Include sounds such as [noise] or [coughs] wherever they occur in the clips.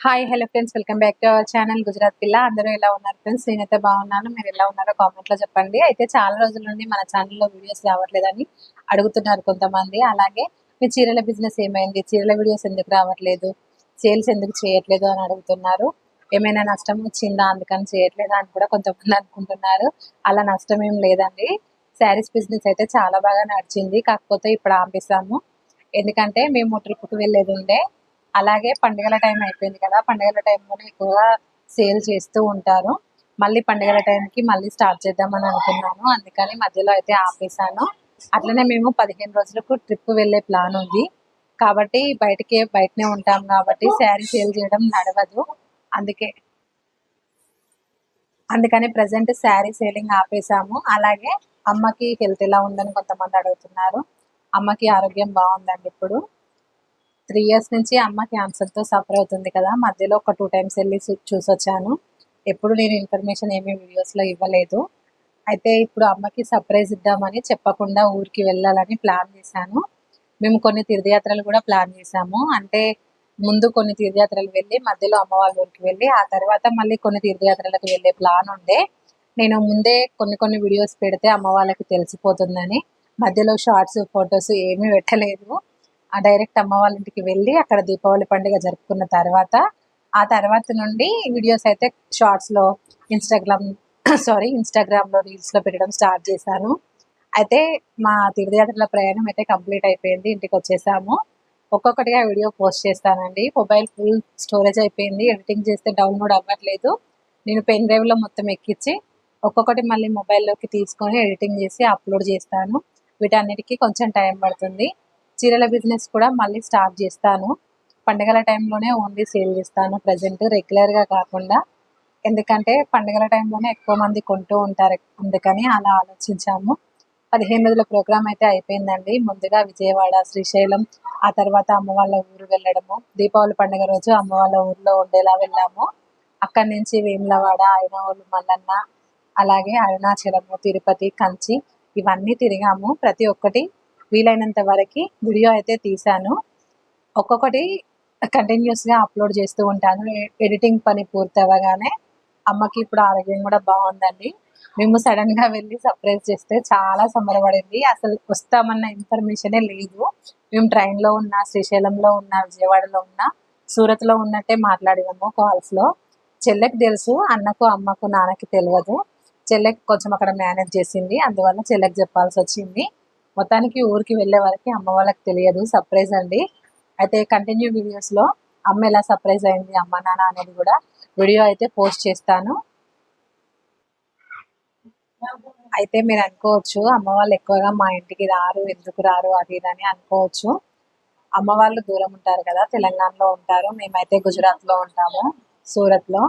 Hi hello friends welcome back to our channel Gujarat పిల్ల అందరూ ఎలా ఉన్నారు ఫ్రెండ్స్ నేనైతే బాగున్నాను. మీరు ఎలా ఉన్నారో కామెంట్లో చెప్పండి. అయితే చాలా రోజుల నుండి మన ఛానల్లో వీడియోస్ రావట్లేదని అడుగుతున్నారు కొంతమంది. అలాగే మీ చీరల బిజినెస్ ఏమైంది? చీరల వీడియోస్ ఎందుకు రావట్లేదు? సేల్స్ ఎందుకు చేయట్లేదు అని అడుగుతున్నారు. ఏమైనా నష్టం వచ్చిందా అందుకని చేయట్లేదా అని కూడా కొంతమంది అనుకుంటున్నారు. అలా నష్టం ఏం లేదండి. శారీస్ బిజినెస్ అయితే చాలా బాగా నడిచింది. కాకపోతే ఇప్పుడు ఆపేసాము. ఎందుకంటే మేము ట్రిప్కి వెళ్ళేది ఉండే. అలాగే పండుగల టైం అయిపోయింది కదా పండుగల టైంలోనే ఎక్కువగా సేల్ చేస్తూ ఉంటారు. మళ్ళీ పండుగల టైంకి మళ్ళీ స్టార్ట్ చేద్దామని అనుకున్నాను. అందుకని మధ్యలో అయితే ఆపేసాను అట్లనే మేము పదిహేను రోజులకు ట్రిప్ వెళ్ళే ప్లాన్ ఉంది. కాబట్టి బయటకి బయటనే ఉంటాం కాబట్టి శారీ సేల్ చేయడం నడవదు. అందుకే అందుకని ప్రజెంట్ శారీ సేలింగ్ ఆపేసాము అలాగే అమ్మకి హెల్త్ ఎలా ఉందని కొంతమంది అడుగుతున్నారు. అమ్మకి ఆరోగ్యం బాగుందండి ఇప్పుడు. త్రీ ఇయర్స్ నుంచి అమ్మ క్యాన్సర్తో సఫర్ అవుతుంది కదా మధ్యలో ఒక టూ టైమ్స్ వెళ్ళి చూ- చూసొచ్చాను. ఎప్పుడు నేను ఇన్ఫర్మేషన్ ఏమీ వీడియోస్లో ఇవ్వలేదు. అయితే ఇప్పుడు అమ్మకి సర్ప్రైజ్ ఇద్దామని చెప్పకుండా ఊరికి వెళ్ళాలని ప్లాన్ చేశాను. మేము కొన్ని తీర్థయాత్రలు కూడా ప్లాన్ చేశాము. అంటే ముందు కొన్ని తీర్థయాత్రలు వెళ్ళి మధ్యలో అమ్మవారి ఊరికి వెళ్ళి ఆ తర్వాత మళ్ళీ కొన్ని తీర్థయాత్రలకు వెళ్ళే ప్లాన్ ఉండే. నేను ముందే కొన్ని కొన్ని వీడియోస్ పెడితే అమ్మ వాళ్ళకి తెలిసిపోతుందని. మధ్యలో షార్ట్స్ ఫొటోస్ ఏమీ పెట్టలేదు. ఆ డైరెక్ట్ అమ్మ వాళ్ళ ఇంటికి వెళ్ళి అక్కడ దీపావళి పండుగ జరుపుకున్న తర్వాత ఆ తర్వాత నుండి వీడియోస్ అయితే షార్ట్స్లో ఇన్స్టాగ్రామ్ [clears throat] సారీ ఇన్స్టాగ్రామ్లో రీల్స్లో పెట్టడం స్టార్ట్ చేశాను. అయితే మా తీర్థయాత్రల ప్రయాణం అయితే కంప్లీట్ అయిపోయింది ఇంటికి వచ్చేసాము. ఒక్కొక్కటిగా వీడియో పోస్ట్ చేస్తానండి. మొబైల్ ఫుల్ స్టోరేజ్ అయిపోయింది ఎడిటింగ్ చేస్తే డౌన్లోడ్ అవ్వట్లేదు. నేను పెన్ డ్రైవ్లో మొత్తం ఎక్కించి ఒక్కొక్కటి మళ్ళీ మొబైల్లోకి తీసుకొని ఎడిటింగ్ చేసి అప్లోడ్ చేస్తాను. వీటన్నిటికీ కొంచెం టైం పడుతుంది. చీరల బిజినెస్ కూడా మళ్ళీ స్టార్ట్ చేస్తాను. పండుగల టైంలోనే ఓన్లీ సేల్ చేస్తాను ప్రజెంట్ రెగ్యులర్గా కాకుండా. ఎందుకంటే పండుగల టైంలోనే ఎక్కువ మంది కొంటూ ఉంటారు అందుకని అలా ఆలోచించాము. పదిహేను రోజుల ప్రోగ్రామ్ అయితే అయిపోయిందండి. ముందుగా విజయవాడ శ్రీశైలం ఆ తర్వాత అమ్మ వాళ్ళ ఊరు వెళ్ళడము. దీపావళి పండుగ రోజు అమ్మ వాళ్ళ ఊర్లో ఉండేలా వెళ్ళాము. అక్కడి నుంచి వేములవాడ ఐనవోలు మల్లన్న అలాగే అరుణాచలము తిరుపతి కంచి ఇవన్నీ తిరిగాము. ప్రతి ఒక్కటి వీలైనంత వరకు వీడియో అయితే తీశాను. ఒక్కొక్కటి కంటిన్యూస్గా అప్లోడ్ చేస్తూ ఉంటాను. ఎడిటింగ్ పని పూర్తవగానే అమ్మకి ఇప్పుడు ఆరోగ్యం కూడా బాగుందండి. మేము సడన్గా వెళ్ళి సర్ప్రైజ్ చేస్తే చాలా సంబరపడింది. అసలు వస్తామన్న ఇన్ఫర్మేషనే లేదు. మేము ట్రైన్లో ఉన్నా ఉన్న శ్రీశైలంలో ఉన్న విజయవాడలో ఉన్న సూరత్లో ఉన్నట్టే మాట్లాడినాము కాల్స్లో చెల్లెకి తెలుసు అన్నకు అమ్మకు నాన్నకి తెలియదు చెల్లెకి కొంచెం అక్కడ మేనేజ్ చేసింది. అందువల్ల చెల్లెకి చెప్పాల్సి వచ్చింది. మొత్తానికి ఊరికి వెళ్ళే వరకు అమ్మ వాళ్ళకి తెలియదు సర్ప్రైజ్ అండి. అయితే కంటిన్యూ వీడియోస్లో అమ్మ ఎలా సర్ప్రైజ్ అయింది అమ్మ నాన్న అనేది కూడా వీడియో అయితే పోస్ట్ చేస్తాను. అయితే మీరు అనుకోవచ్చు అమ్మ వాళ్ళు ఎక్కువగా మా ఇంటికి రారు ఎందుకు రారు అది ఇదని అని అనుకోవచ్చు. అమ్మ వాళ్ళు దూరం ఉంటారు కదా తెలంగాణలో ఉంటారు మేమైతే గుజరాత్లో ఉంటాము సూరత్లో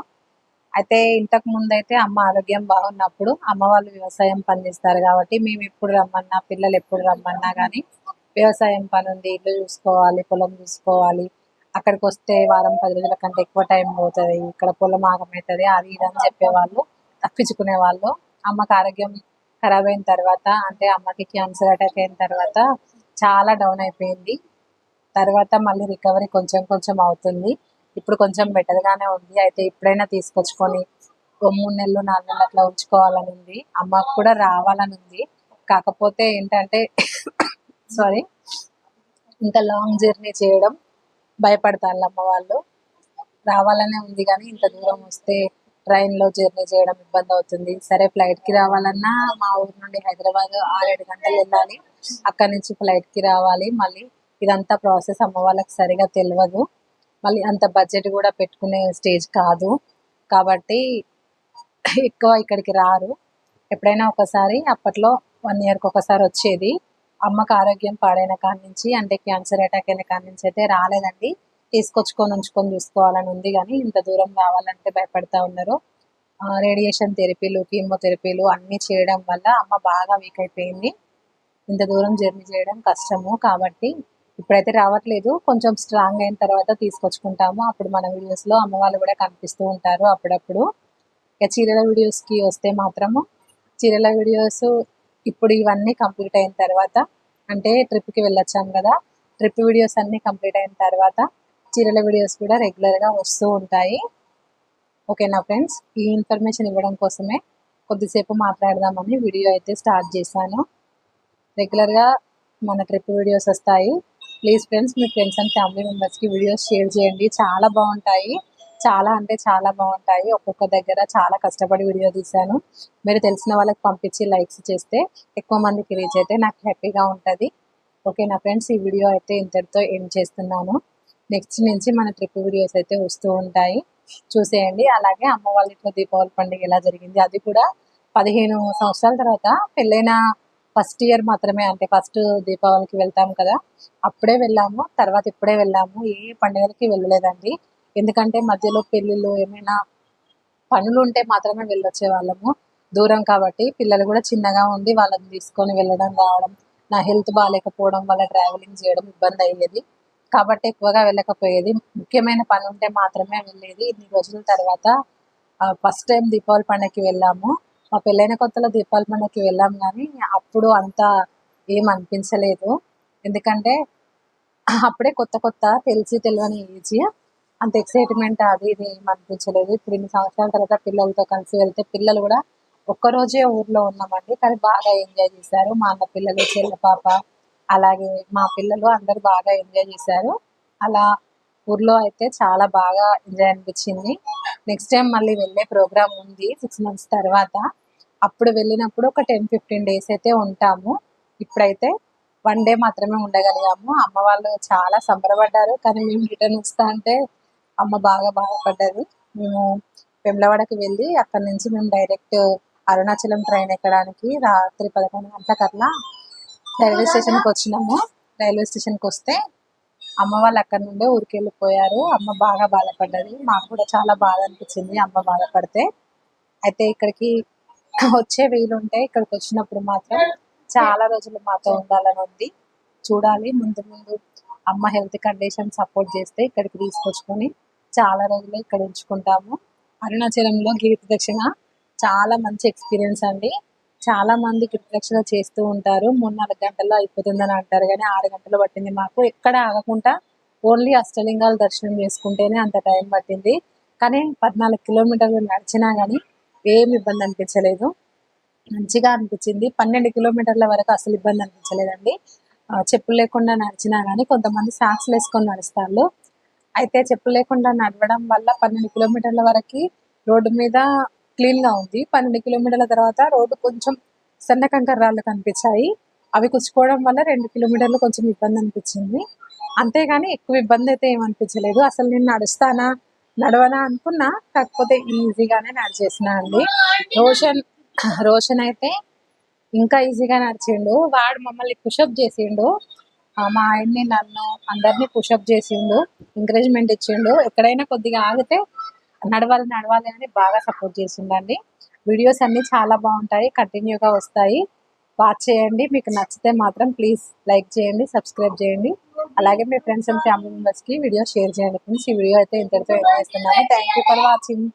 అయితే ఇంతకు ముందు అయితే అమ్మ ఆరోగ్యం బాగున్నప్పుడు అమ్మ వాళ్ళు వ్యవసాయం పండిస్తారు కాబట్టి మేము ఎప్పుడు రమ్మన్నా పిల్లలు ఎప్పుడు రమ్మన్నా కానీ వ్యవసాయం పని ఉంది ఇల్లు చూసుకోవాలి పొలం చూసుకోవాలి. అక్కడికి వస్తే వారం పది రోజుల కంటే ఎక్కువ టైం పోతుంది. ఇక్కడ పొలం ఆగమవుతుంది అది ఇది అని చెప్పేవాళ్ళు తప్పించుకునే వాళ్ళు. అమ్మకి ఆరోగ్యం ఖరాబ్ అయిన తర్వాత అంటే అమ్మకి క్యాన్సర్ అటాక్ అయిన తర్వాత చాలా డౌన్ అయిపోయింది. తర్వాత మళ్ళీ రికవరీ కొంచెం కొంచెం అవుతుంది. ఇప్పుడు కొంచెం బెటర్ గానే ఉంది. అయితే ఇప్పుడైనా తీసుకొచ్చుకొని ఓ మూడు నెలలు నాలుగు నెలలు అట్లా ఉంచుకోవాలని ఉంది. అమ్మకు కూడా రావాలని ఉంది. కాకపోతే ఏంటంటే [coughs] సారీ ఇంత లాంగ్ జర్నీ చేయడం భయపడతారు అమ్మ వాళ్ళు. రావాలనే ఉంది కానీ ఇంత దూరం వస్తే ట్రైన్లో జర్నీ చేయడం ఇబ్బంది అవుతుంది. సరే ఫ్లైట్కి రావాలన్నా మా ఊరు నుండి హైదరాబాద్ ఆరేడు గంటలు వెళ్ళాలి. అక్కడి నుంచి ఫ్లైట్కి రావాలి. మళ్ళీ ఇదంతా ప్రాసెస్ అమ్మ వాళ్ళకి సరిగా తెలియదు మళ్ళీ అంత బడ్జెట్ కూడా పెట్టుకునే స్టేజ్ కాదు. కాబట్టి ఎక్కువ ఇక్కడికి రారు. ఎప్పుడైనా ఒకసారి అప్పట్లో వన్ ఇయర్కి ఒకసారి వచ్చేది. అమ్మకు ఆరోగ్యం పాడైన కాడి నుంచి అంటే క్యాన్సర్ అటాక్ అయిన కాడి నుంచి అయితే రాలేదండి. తీసుకొచ్చుకొని ఉంచుకొని చూసుకోవాలని ఉంది కానీ ఇంత దూరం రావాలంటే భయపడతా ఉన్నారు. రేడియేషన్ థెరపీలు కీమోథెరపీలు అన్నీ చేయడం వల్ల అమ్మ బాగా వీక్ అయిపోయింది. ఇంత దూరం జర్నీ చేయడం కష్టము. కాబట్టి ఇప్పుడైతే రావట్లేదు. కొంచెం స్ట్రాంగ్ అయిన తర్వాత తీసుకొచ్చుకుంటాము. అప్పుడు మన వీడియోస్లో కూడా కనిపిస్తూ ఉంటారు అప్పుడప్పుడు. ఇక చీరల వీడియోస్కి వస్తే మాత్రము చీరల వీడియోస్ ఇప్పుడు ఇవన్నీ కంప్లీట్ అయిన తర్వాత అంటే ట్రిప్కి వెళ్ళొచ్చాం కదా. ట్రిప్ వీడియోస్ అన్ని కంప్లీట్ అయిన తర్వాత చీరల వీడియోస్ కూడా రెగ్యులర్గా వస్తూ ఉంటాయి. ఓకేనా ఫ్రెండ్స్ ఈ ఇన్ఫర్మేషన్ ఇవ్వడం కోసమే కొద్దిసేపు మాట్లాడదామని వీడియో అయితే స్టార్ట్ చేశాను. రెగ్యులర్గా మన ట్రిప్ వీడియోస్ వస్తాయి. ప్లీజ్ ఫ్రెండ్స్ మీ ఫ్రెండ్స్ అండ్ ఫ్యామిలీ మెంబర్స్కి వీడియోస్ షేర్ చేయండి. చాలా బాగుంటాయి. చాలా అంటే చాలా బాగుంటాయి. ఒక్కొక్క దగ్గర చాలా కష్టపడి వీడియో తీశాను. మీరు తెలిసిన వాళ్ళకి పంపించి లైక్స్ చేస్తే ఎక్కువ మందికి రీచ్ అయితే నాకు హ్యాపీగా ఉంటుంది. ఓకే నా ఫ్రెండ్స్ ఈ వీడియో అయితే ఇంతటితో ఎండ్ చేస్తున్నాను. నెక్స్ట్ నుంచి మన ట్రిప్ వీడియోస్ అయితే వస్తూ ఉంటాయి. చూసేయండి. అలాగే అమ్మ వాళ్ళ ఇంట్లో దీపావళి పండుగ ఎలా జరిగింది? అది కూడా పదిహేను సంవత్సరాల తర్వాత పెళ్ళైన ఫస్ట్ ఇయర్ మాత్రమే అంటే ఫస్ట్ దీపావళికి వెళ్తాం కదా అప్పుడే వెళ్ళాము తర్వాత ఇప్పుడే వెళ్ళాము ఏ పండుగలకి వెళ్ళలేదండి. ఎందుకంటే మధ్యలో పెళ్ళిళ్ళు ఏమైనా పనులు ఉంటే మాత్రమే వెళ్ళొచ్చే వాళ్ళము దూరం కాబట్టి పిల్లలు కూడా చిన్నగా ఉండి వాళ్ళని తీసుకొని వెళ్ళడం రావడం నా హెల్త్ బాగాలేకపోవడం వల్ల ట్రావెలింగ్ చేయడం ఇబ్బంది అయ్యేది. కాబట్టి ఎక్కువగా వెళ్ళకపోయేది. ముఖ్యమైన పని ఉంటే మాత్రమే వెళ్ళేది. ఇన్ని రోజుల తర్వాత ఫస్ట్ టైం దీపావళి పండుగకి వెళ్ళాము. మా పెళ్ళైన కొత్తలో దీపాల పండుగకి వెళ్ళాం కానీ అప్పుడు అంత ఏం అనిపించలేదు. ఎందుకంటే అప్పుడే కొత్త కొత్త తెలిసి తెలియని ఏజ్ అంత ఎక్సైట్మెంట్ అది ఇది ఏం అనిపించలేదు. ఇప్పుడు ఇన్ని సంవత్సరాల తర్వాత పిల్లలతో కలిసి వెళ్తే పిల్లలు కూడా ఒక్కరోజే ఊర్లో ఉన్నామండి. కానీ బాగా ఎంజాయ్ చేశారు. మా అన్న పిల్లలు చెల్ల పాప అలాగే మా పిల్లలు అందరూ బాగా ఎంజాయ్ చేశారు. అలా ఊర్లో అయితే చాలా బాగా ఎంజాయ్ అనిపించింది. నెక్స్ట్ టైం మళ్ళీ వెళ్ళే ప్రోగ్రామ్ ఉంది. సిక్స్ మంత్స్ తర్వాత అప్పుడు వెళ్ళినప్పుడు ఒక టెన్ ఫిఫ్టీన్ డేస్ అయితే ఉంటాము. ఇప్పుడైతే వన్ డే మాత్రమే ఉండగలిగాము. అమ్మ వాళ్ళు చాలా సంబరపడ్డారు. కానీ మేము రిటర్న్ వస్తా అంటే అమ్మ బాగా బాధపడ్డది. మేము వెమ్లవాడకి వెళ్ళి అక్కడ నుంచి మేము డైరెక్ట్ అరుణాచలం ట్రైన్ ఎక్కడానికి రాత్రి పదకొండు గంటలకల్లా రైల్వే స్టేషన్కి వచ్చినాము. రైల్వే స్టేషన్కి వస్తే అమ్మ వాళ్ళు అక్కడ నుండే ఊరికి వెళ్ళిపోయారు. అమ్మ బాగా బాధపడ్డది. మాకు కూడా చాలా బాధ అనిపించింది అమ్మ బాధపడితే. అయితే ఇక్కడికి వచ్చే వీలుంటే ఇక్కడికి వచ్చినప్పుడు మాత్రం చాలా రోజులు మాతో ఉండాలని ఉంది. చూడాలి ముందు ముందు అమ్మ హెల్త్ కండిషన్ సపోర్ట్ చేస్తే ఇక్కడికి తీసుకొచ్చుకొని చాలా రోజులు ఇక్కడ ఉంచుకుంటాము. అరుణాచలంలో గిరి ప్రదక్షిణ చాలా మంచి ఎక్స్పీరియన్స్ అండి. చాలా మంది గిరి ప్రదక్షిణ చేస్తూ ఉంటారు. మూడు నాలుగు గంటల్లో అయిపోతుందని అంటారు కానీ ఆరు గంటలు పట్టింది మాకు. ఎక్కడ ఆగకుండా ఓన్లీ అష్టలింగాలు దర్శనం చేసుకుంటేనే అంత టైం పట్టింది. కానీ పద్నాలుగు కిలోమీటర్లు నడిచినా కానీ ఏం ఇబ్బంది అనిపించలేదు. మంచిగా అనిపించింది. పన్నెండు కిలోమీటర్ల వరకు అసలు ఇబ్బంది అనిపించలేదండి. చెప్పులు లేకుండా నడిచినా కానీ కొంతమంది సాక్స్ వేసుకొని నడుస్తారు. అయితే చెప్పులు లేకుండా నడవడం వల్ల పన్నెండు కిలోమీటర్ల వరకు రోడ్డు మీద క్లీన్గా ఉంది. పన్నెండు కిలోమీటర్ల తర్వాత రోడ్డు కొంచెం సన్న కంకర రాళ్ళు కనిపించాయి. అవి కుచ్చుకోవడం వల్ల రెండు కిలోమీటర్లు కొంచెం ఇబ్బంది అనిపించింది. అంతేగాని ఎక్కువ ఇబ్బంది అయితే ఏమనిపించలేదు అసలు నేను నడుస్తానా? నడవనా అనుకున్నా కాకపోతే ఈజీగానే నడిచేసిన అండి. రోషన్ రోషన్ అయితే ఇంకా ఈజీగా నడిచిండు. వాడు మమ్మల్ని పుషప్ చేసిండు. మా ఆయన్ని నన్ను అందరినీ పుషప్ చేసిండు. ఎంకరేజ్మెంట్ ఇచ్చిండు. ఎక్కడైనా కొద్దిగా ఆగితే నడవాలి నడవాలి అని బాగా సపోర్ట్ చేసిండండి. వీడియోస్ అన్ని చాలా బాగుంటాయి కంటిన్యూగా వస్తాయి. వాచ్ చేయండి. మీకు నచ్చితే మాత్రం ప్లీజ్ లైక్ చేయండి సబ్స్క్రైబ్ చేయండి. అలాగే మీ ఫ్రెండ్స్ అండ్ ఫ్యామిలీ మెంబర్స్కి వీడియో షేర్ చేయండి ఫ్రెండ్స్ ఈ వీడియో అయితే ఇంతటితో ఎండ్ చేస్తున్నాను. Thank you for watching